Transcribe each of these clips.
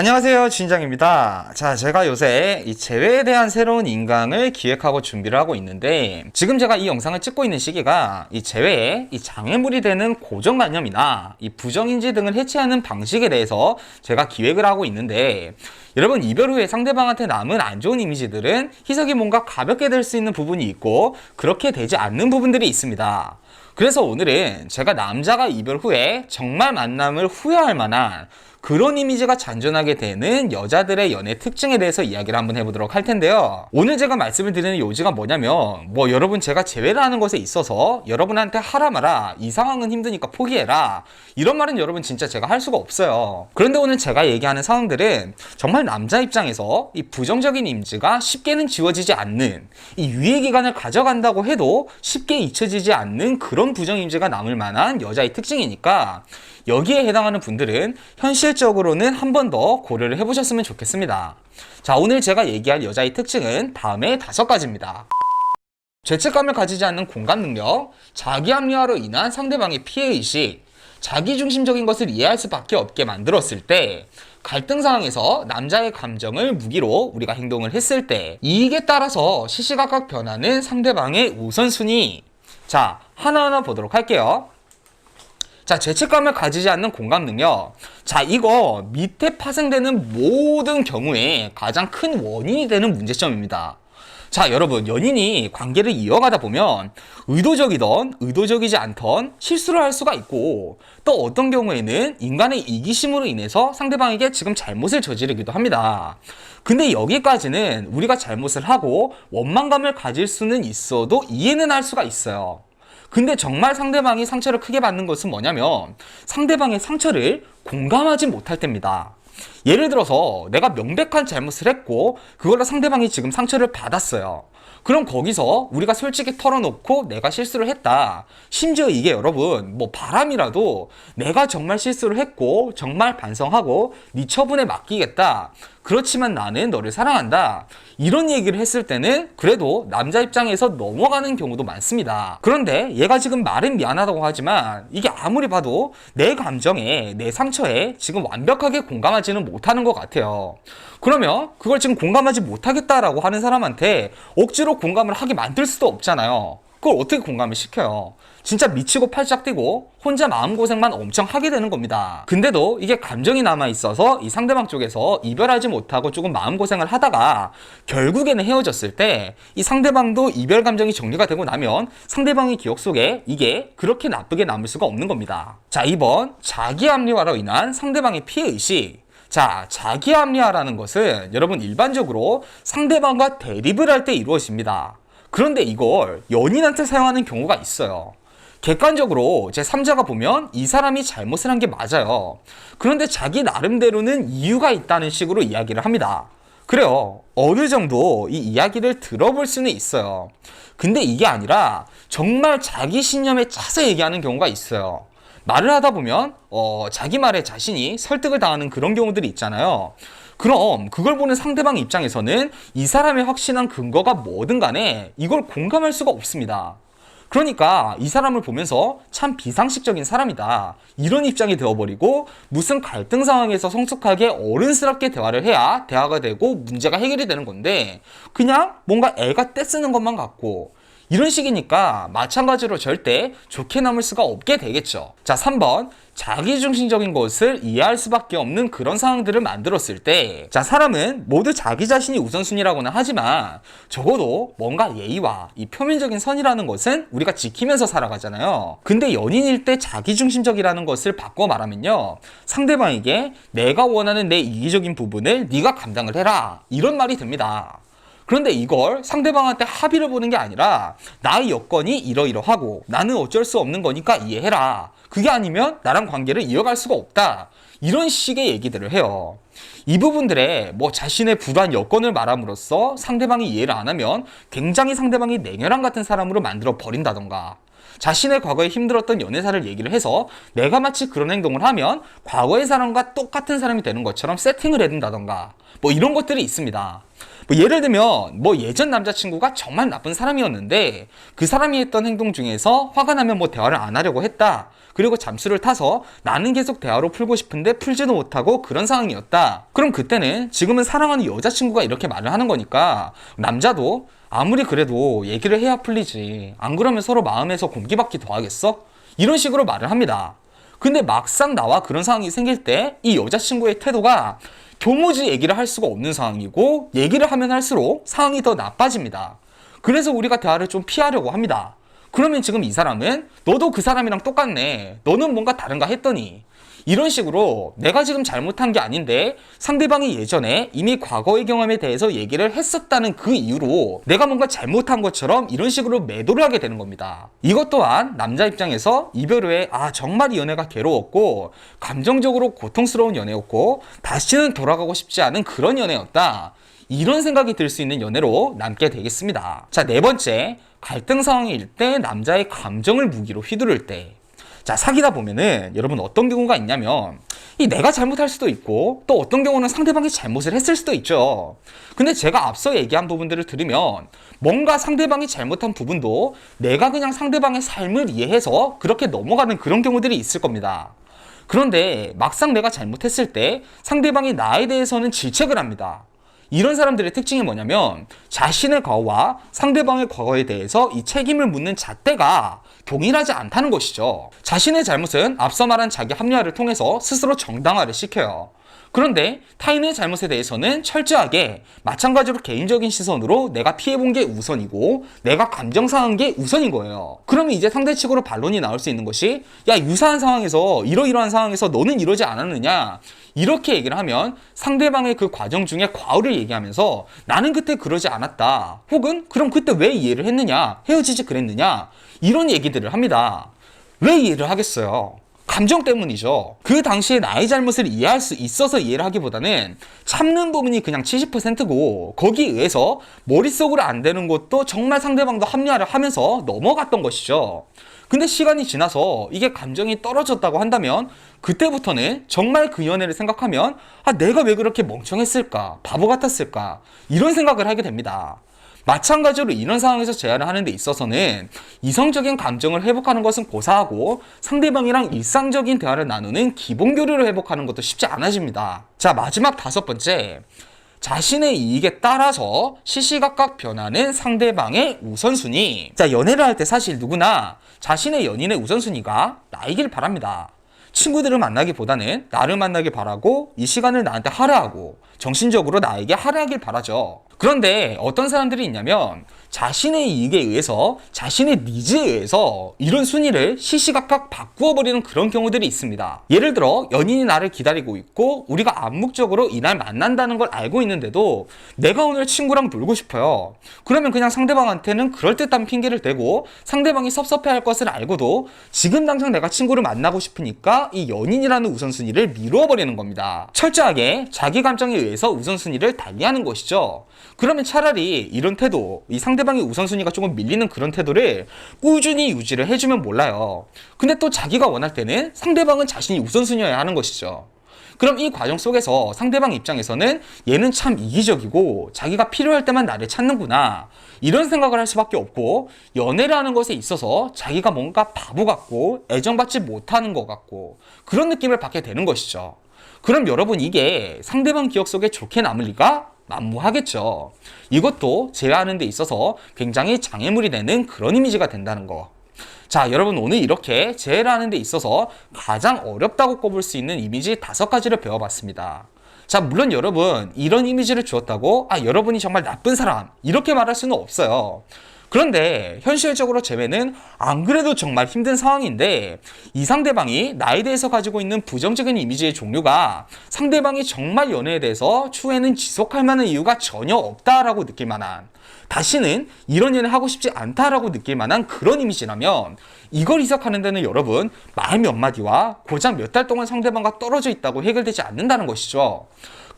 안녕하세요 주인장입니다. 자 제가 요새 이 재회에 대한 새로운 인강을 기획하고 준비를 하고 있는데 지금 제가 이 영상을 찍고 있는 시기가 이 재회에 이 장애물이 되는 고정관념이나 이 부정인지 등을 해체하는 방식에 대해서 제가 기획을 하고 있는데 여러분 이별 후에 상대방한테 남은 안 좋은 이미지들은 희석이 뭔가 가볍게 될 수 있는 부분이 있고 그렇게 되지 않는 부분들이 있습니다 그래서 오늘은 제가 남자가 이별 후에 정말 만남을 후회할 만한 그런 이미지가 잔존하게 되는 여자들의 연애 특징에 대해서 이야기를 한번 해보도록 할 텐데요. 오늘 제가 말씀을 드리는 요지가 뭐냐면, 뭐 여러분 제가 재회를 하는 것에 있어서 여러분한테 하라 마라, 이 상황은 힘드니까 포기해라. 이런 말은 여러분 진짜 제가 할 수가 없어요. 그런데 오늘 제가 얘기하는 상황들은 정말 남자 입장에서 이 부정적인 이미지가 쉽게는 지워지지 않는 이 유예 기간을 가져간다고 해도 쉽게 잊혀지지 않는 그런 부정 이미지가 남을 만한 여자의 특징이니까 여기에 해당하는 분들은 현실적으로는 한 번 더 고려를 해보셨으면 좋겠습니다. 자, 오늘 제가 얘기할 여자의 특징은 다음에 다섯 가지입니다. 죄책감을 가지지 않는 공감 능력, 자기 합리화로 인한 상대방의 피해 의식, 자기중심적인 것을 이해할 수밖에 없게 만들었을 때, 갈등 상황에서 남자의 감정을 무기로 우리가 행동을 했을 때, 이익에 따라서 시시각각 변하는 상대방의 우선순위. 자, 하나하나 보도록 할게요. 자, 죄책감을 가지지 않는 공감 능력. 자, 이거 밑에 파생되는 모든 경우에 가장 큰 원인이 되는 문제점입니다. 자, 여러분, 연인이 관계를 이어가다 보면 의도적이던 의도적이지 않던 실수를 할 수가 있고 또 어떤 경우에는 인간의 이기심으로 인해서 상대방에게 지금 잘못을 저지르기도 합니다. 근데 여기까지는 우리가 잘못을 하고 원망감을 가질 수는 있어도 이해는 할 수가 있어요. 근데 정말 상대방이 상처를 크게 받는 것은 뭐냐면 상대방의 상처를 공감하지 못할 때입니다. 예를 들어서 내가 명백한 잘못을 했고 그걸로 상대방이 지금 상처를 받았어요. 그럼 거기서 우리가 솔직히 털어놓고 내가 실수를 했다. 심지어 이게 여러분 뭐 바람이라도 내가 정말 실수를 했고 정말 반성하고 네 처분에 맡기겠다. 그렇지만 나는 너를 사랑한다. 이런 얘기를 했을 때는 그래도 남자 입장에서 넘어가는 경우도 많습니다. 그런데 얘가 지금 말은 미안하다고 하지만 이게 아무리 봐도 내 감정에 내 상처에 지금 완벽하게 공감하지는 못하는 것 같아요. 그러면 그걸 지금 공감하지 못하겠다라고 하는 사람한테 억지로 공감을 하게 만들 수도 없잖아요. 그걸 어떻게 공감을 시켜요? 진짜 미치고 팔짝 뛰고 혼자 마음고생만 엄청 하게 되는 겁니다. 근데도 이게 감정이 남아 있어서 이 상대방 쪽에서 이별하지 못하고 조금 마음고생을 하다가 결국에는 헤어졌을 때 이 상대방도 이별 감정이 정리가 되고 나면 상대방의 기억 속에 이게 그렇게 나쁘게 남을 수가 없는 겁니다. 자, 2번 자기 합리화로 인한 상대방의 피해의식. 자, 자기 합리화라는 것은 여러분 일반적으로 상대방과 대립을 할 때 이루어집니다. 그런데 이걸 연인한테 사용하는 경우가 있어요. 객관적으로 제 3자가 보면 이 사람이 잘못을 한 게 맞아요. 그런데 자기 나름대로는 이유가 있다는 식으로 이야기를 합니다. 그래요. 어느 정도 이 이야기를 들어볼 수는 있어요. 근데 이게 아니라 정말 자기 신념에 차서 얘기하는 경우가 있어요. 말을 하다 보면 어, 자기 말에 자신이 설득을 당하는 그런 경우들이 있잖아요. 그럼 그걸 보는 상대방 입장에서는 이 사람의 확신한 근거가 뭐든 간에 이걸 공감할 수가 없습니다. 그러니까 이 사람을 보면서 참 비상식적인 사람이다. 이런 입장이 되어버리고 무슨 갈등 상황에서 성숙하게 어른스럽게 대화를 해야 대화가 되고 문제가 해결이 되는 건데 그냥 뭔가 애가 떼쓰는 것만 같고 이런 식이니까 마찬가지로 절대 좋게 남을 수가 없게 되겠죠. 자, 3번. 자기중심적인 것을 이해할 수밖에 없는 그런 상황들을 만들었을 때, 자, 사람은 모두 자기 자신이 우선순위라고는 하지만 적어도 뭔가 예의와 이 표면적인 선이라는 것은 우리가 지키면서 살아가잖아요. 근데 연인일 때 자기중심적이라는 것을 바꿔 말하면요. 상대방에게 내가 원하는 내 이기적인 부분을 네가 감당을 해라. 이런 말이 됩니다. 그런데 이걸 상대방한테 합의를 보는 게 아니라 나의 여건이 이러이러하고 나는 어쩔 수 없는 거니까 이해해라. 그게 아니면 나랑 관계를 이어갈 수가 없다. 이런 식의 얘기들을 해요. 이 부분들에 뭐 자신의 불안 여건을 말함으로써 상대방이 이해를 안 하면 굉장히 상대방이 냉혈한 같은 사람으로 만들어 버린다던가 자신의 과거에 힘들었던 연애사를 얘기를 해서 내가 마치 그런 행동을 하면 과거의 사람과 똑같은 사람이 되는 것처럼 세팅을 해둔다던가 뭐 이런 것들이 있습니다. 뭐 예를 들면 뭐 예전 남자친구가 정말 나쁜 사람이었는데 그 사람이 했던 행동 중에서 화가 나면 뭐 대화를 안 하려고 했다. 그리고 잠수를 타서 나는 계속 대화로 풀고 싶은데 풀지도 못하고 그런 상황이었다. 그럼 그때는 지금은 사랑하는 여자친구가 이렇게 말을 하는 거니까 남자도 아무리 그래도 얘기를 해야 풀리지. 안 그러면 서로 마음에서 공기받기 더 하겠어? 이런 식으로 말을 합니다. 근데 막상 나와 그런 상황이 생길 때 이 여자친구의 태도가 도무지 얘기를 할 수가 없는 상황이고 얘기를 하면 할수록 상황이 더 나빠집니다. 그래서 우리가 대화를 좀 피하려고 합니다. 그러면 지금 이 사람은 너도 그 사람이랑 똑같네. 너는 뭔가 다른가 했더니 이런 식으로 내가 지금 잘못한 게 아닌데 상대방이 예전에 이미 과거의 경험에 대해서 얘기를 했었다는 그 이유로 내가 뭔가 잘못한 것처럼 이런 식으로 매도를 하게 되는 겁니다. 이것 또한 남자 입장에서 이별 후에 아 정말 이 연애가 괴로웠고 감정적으로 고통스러운 연애였고 다시는 돌아가고 싶지 않은 그런 연애였다. 이런 생각이 들 수 있는 연애로 남게 되겠습니다. 자, 네 번째. 갈등 상황일 때 남자의 감정을 무기로 휘두를 때. 자, 사귀다 보면은 여러분 어떤 경우가 있냐면 이 내가 잘못할 수도 있고 또 어떤 경우는 상대방이 잘못을 했을 수도 있죠. 근데 제가 앞서 얘기한 부분들을 들으면 뭔가 상대방이 잘못한 부분도 내가 그냥 상대방의 삶을 이해해서 그렇게 넘어가는 그런 경우들이 있을 겁니다. 그런데 막상 내가 잘못했을 때 상대방이 나에 대해서는 질책을 합니다. 이런 사람들의 특징이 뭐냐면 자신의 과거와 상대방의 과거에 대해서 이 책임을 묻는 잣대가 동일하지 않다는 것이죠. 자신의 잘못은 앞서 말한 자기 합리화를 통해서 스스로 정당화를 시켜요. 그런데 타인의 잘못에 대해서는 철저하게 마찬가지로 개인적인 시선으로 내가 피해본 게 우선이고 내가 감정 상한 게 우선인 거예요. 그러면 이제 상대 측으로 반론이 나올 수 있는 것이 야 유사한 상황에서 이러이러한 상황에서 너는 이러지 않았느냐 이렇게 얘기를 하면 상대방의 그 과정 중에 과오를 얘기하면서 나는 그때 그러지 않았다 혹은 그럼 그때 왜 이해를 했느냐 헤어지지 그랬느냐 이런 얘기들을 합니다. 왜 이해를 하겠어요? 감정 때문이죠. 그 당시에 나의 잘못을 이해할 수 있어서 이해를 하기보다는 참는 부분이 그냥 70%고 거기에 의해서 머릿속으로 안 되는 것도 정말 상대방도 합리화를 하면서 넘어갔던 것이죠. 근데 시간이 지나서 이게 감정이 떨어졌다고 한다면 그때부터는 정말 그 연애를 생각하면 아 내가 왜 그렇게 멍청했을까 바보 같았을까 이런 생각을 하게 됩니다. 마찬가지로 이런 상황에서 제안을 하는 데 있어서는 이성적인 감정을 회복하는 것은 고사하고 상대방이랑 일상적인 대화를 나누는 기본 교류를 회복하는 것도 쉽지 않아집니다. 자, 마지막 다섯 번째. 자신의 이익에 따라서 시시각각 변하는 상대방의 우선순위. 자, 연애를 할 때 사실 누구나 자신의 연인의 우선순위가 나이길 바랍니다. 친구들을 만나기보다는 나를 만나길 바라고 이 시간을 나한테 할애하고 정신적으로 나에게 할애하길 바라죠. 그런데 어떤 사람들이 있냐면 자신의 이익에 의해서 자신의 니즈에 의해서 이런 순위를 시시각각 바꾸어 버리는 그런 경우들이 있습니다. 예를 들어 연인이 나를 기다리고 있고 우리가 암묵적으로 이날 만난다는 걸 알고 있는데도 내가 오늘 친구랑 놀고 싶어요. 그러면 그냥 상대방한테는 그럴듯한 핑계를 대고 상대방이 섭섭해할 것을 알고도 지금 당장 내가 친구를 만나고 싶으니까 이 연인이라는 우선순위를 미루어 버리는 겁니다. 철저하게 자기 감정에 의해서 우선순위를 달리하는 것이죠. 그러면 차라리 이런 태도, 이 상대방의 우선순위가 조금 밀리는 그런 태도를 꾸준히 유지를 해주면 몰라요. 근데 또 자기가 원할 때는 상대방은 자신이 우선순위여야 하는 것이죠. 그럼 이 과정 속에서 상대방 입장에서는 얘는 참 이기적이고 자기가 필요할 때만 나를 찾는구나. 이런 생각을 할 수밖에 없고 연애라는 것에 있어서 자기가 뭔가 바보 같고 애정받지 못하는 것 같고 그런 느낌을 받게 되는 것이죠. 그럼 여러분 이게 상대방 기억 속에 좋게 남을 리가 만무하겠죠. 이것도 제외하는 데 있어서 굉장히 장애물이 되는 그런 이미지가 된다는 거. 자, 여러분 오늘 이렇게 제외를 하는 데 있어서 가장 어렵다고 꼽을 수 있는 이미지 다섯 가지를 배워봤습니다. 자, 물론 여러분 이런 이미지를 주었다고 아, 여러분이 정말 나쁜 사람 이렇게 말할 수는 없어요. 그런데 현실적으로 재회는 안 그래도 정말 힘든 상황인데 이 상대방이 나에 대해서 가지고 있는 부정적인 이미지의 종류가 상대방이 정말 연애에 대해서 추후에는 지속할 만한 이유가 전혀 없다라고 느낄 만한 다시는 이런 연애 하고 싶지 않다라고 느낄 만한 그런 이미지라면 이걸 이석하는 데는 여러분 말 몇 마디와 고작 몇 달 동안 상대방과 떨어져 있다고 해결되지 않는다는 것이죠.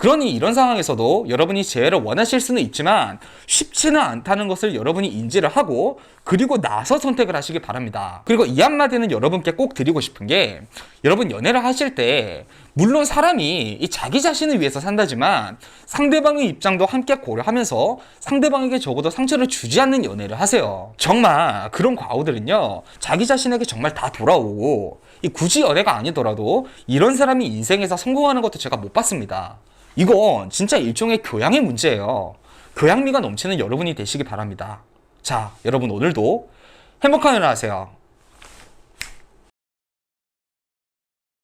그러니 이런 상황에서도 여러분이 재해를 원하실 수는 있지만 쉽지는 않다는 것을 여러분이 인지를 하고 그리고 나서 선택을 하시기 바랍니다. 그리고 이 한마디는 여러분께 꼭 드리고 싶은 게 여러분 연애를 하실 때 물론 사람이 이 자기 자신을 위해서 산다지만 상대방의 입장도 함께 고려하면서 상대방에게 적어도 상처를 주지 않는 연애를 하세요. 정말 그런 과우들은요, 자기 자신에게 정말 다 돌아오고, 이 굳이 연애가 아니더라도 이런 사람이 인생에서 성공하는 것도 제가 못 봤습니다. 이건 진짜 일종의 교양의 문제예요. 교양미가 넘치는 여러분이 되시기 바랍니다. 자, 여러분 오늘도 행복한 하루 하세요.